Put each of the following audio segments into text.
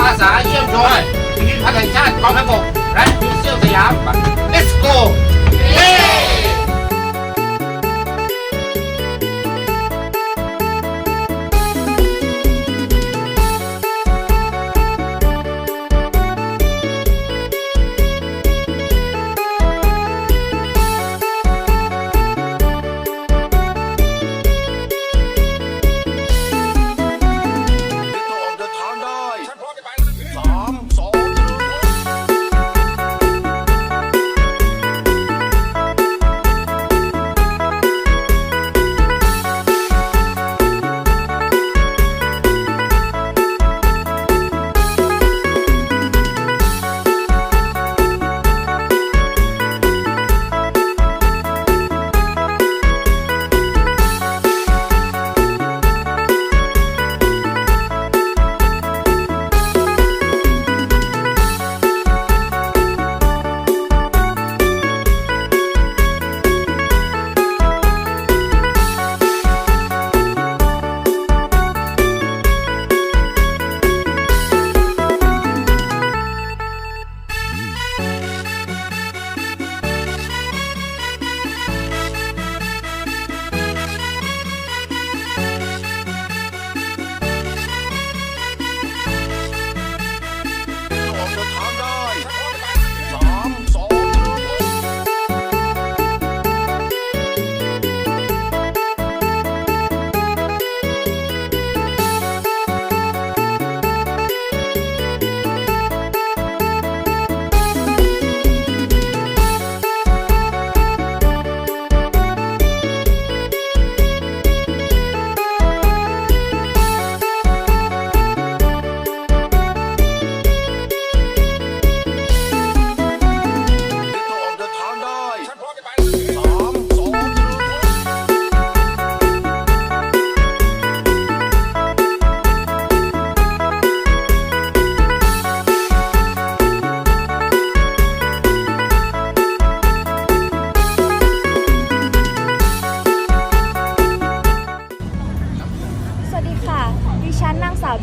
อาสาเยี่ยมโดยพิพิธภัณฑ์แห่งชาติกองทัพบกและมิวเซียมสยาม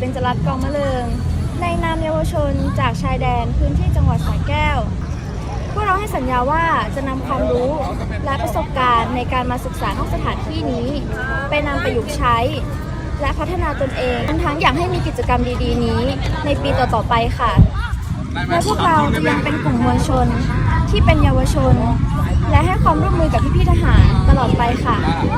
ญจรัตน์กองมะเริง ในนามเยาวชนจากชายแดนพื้นที่จังหวัดสระแก้ว พวกเราให้สัญญาว่าจะนำความรู้และประสบการณ์ในการมาศึกษานอกสถานที่นี้ ไปนำประยุกต์ใช้ และพัฒนาตนเองรวมทั้งอยากให้มีกิจกรรมดีๆ นี้ ในปีต่อๆไปค่ะและพวกเราจะยังเป็นกลุ่มมวลชนที่เป็นเยาวชน และให้ความร่วมมือกับพี่ๆทหารตลอดไปค่ะขอบคุณค่ะ